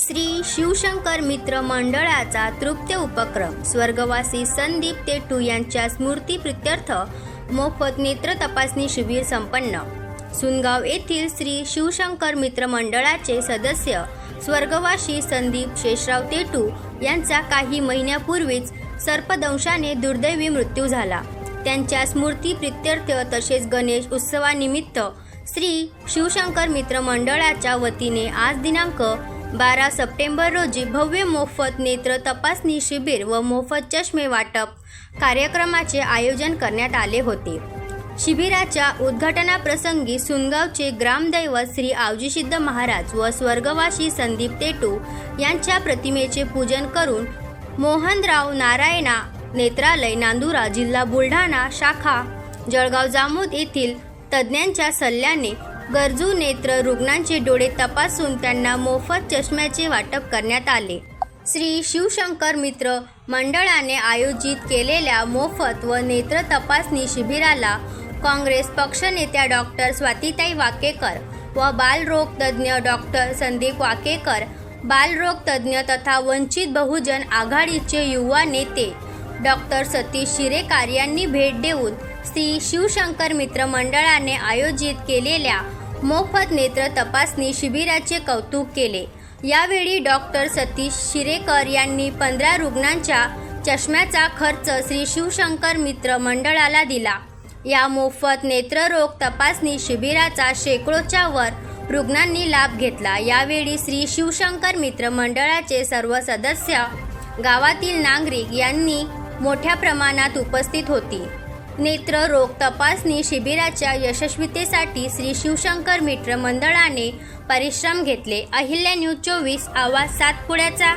श्री शिवशंकर मित्र मंडळाचा तृप्त उपक्रम. स्वर्गवासी संदीप तेटू यांच्या स्मृती प्रित्यर्थ मोफत नेत्र तपासणी शिबिर संपन्न. सुनगाव येथील श्री शिवशंकर मित्र मंडळाचे सदस्य स्वर्गवासी संदीप शेषराव तेटू यांचा काही महिन्यापूर्वीच सर्पदंशाने दुर्दैवी मृत्यू झाला. त्यांच्या स्मृती प्रित्यर्थ तसेच गणेश उत्सवानिमित्त श्री शिवशंकर मित्र मंडळाच्या वतीने आज दिनांक बारा सप्टेंबर रोजी भव्य मोफत नेत्र तपासणी शिबिर व मोफत चष्मे वाटप कार्यक्रमाचे आयोजन करण्यात आले होते. शिबिराच्या उद्घाटनाप्रसंगी सुनगावचे ग्रामदैवत श्री आवजीसिद्ध महाराज व स्वर्गवासी संदीप तेटू यांच्या प्रतिमेचे पूजन करून मोहनराव नारायणा नेत्रालय नांदुरा जिल्हा बुलढाणा शाखा जळगाव जामोद येथील तज्ज्ञांच्या सल्ल्याने गरजू नेत्र रुग्णांचे डोळे तपासून त्यांना मोफत चष्म्याचे वाटप करण्यात आले. श्री शिवशंकर मित्र मंडळाने आयोजित केलेल्या मोफत व नेत्र तपासणी शिबिराला काँग्रेस पक्षनेत्या डॉक्टर स्वातीताई वाकेकर व बालरोग तज्ज्ञ डॉक्टर संदीप वाकेकर बालरोग तज्ज्ञ तथा वंचित बहुजन आघाडीचे युवा नेते डॉक्टर सतीश शिरेकार यांनी भेट देऊन श्री शिवशंकर मित्र मंडळाने आयोजित केलेल्या मोफत नेत्र तपासणी शिबिराचे कौतुक केले. यावेळी डॉक्टर सतीश शिरेकर यांनी पंधरा रुग्णांच्या चष्म्याचा खर्च श्री शिवशंकर मित्र मंडळाला दिला. या मोफत नेत्ररोग तपासणी शिबिराचा शेकडोच्या वर रुग्णांनी लाभ घेतला. यावेळी श्री शिवशंकर मित्र मंडळाचे सर्व सदस्य गावातील नागरिक यांनी मोठ्या प्रमाणात उपस्थित होती. नेत्र रोग तपासणी शिबिराच्या यशस्वीतेसाठी श्री शिवशंकर मित्र मंडळाने परिश्रम घेतले. अहिल्या न्यूज चोवीस आवाज सातपुड्याचा.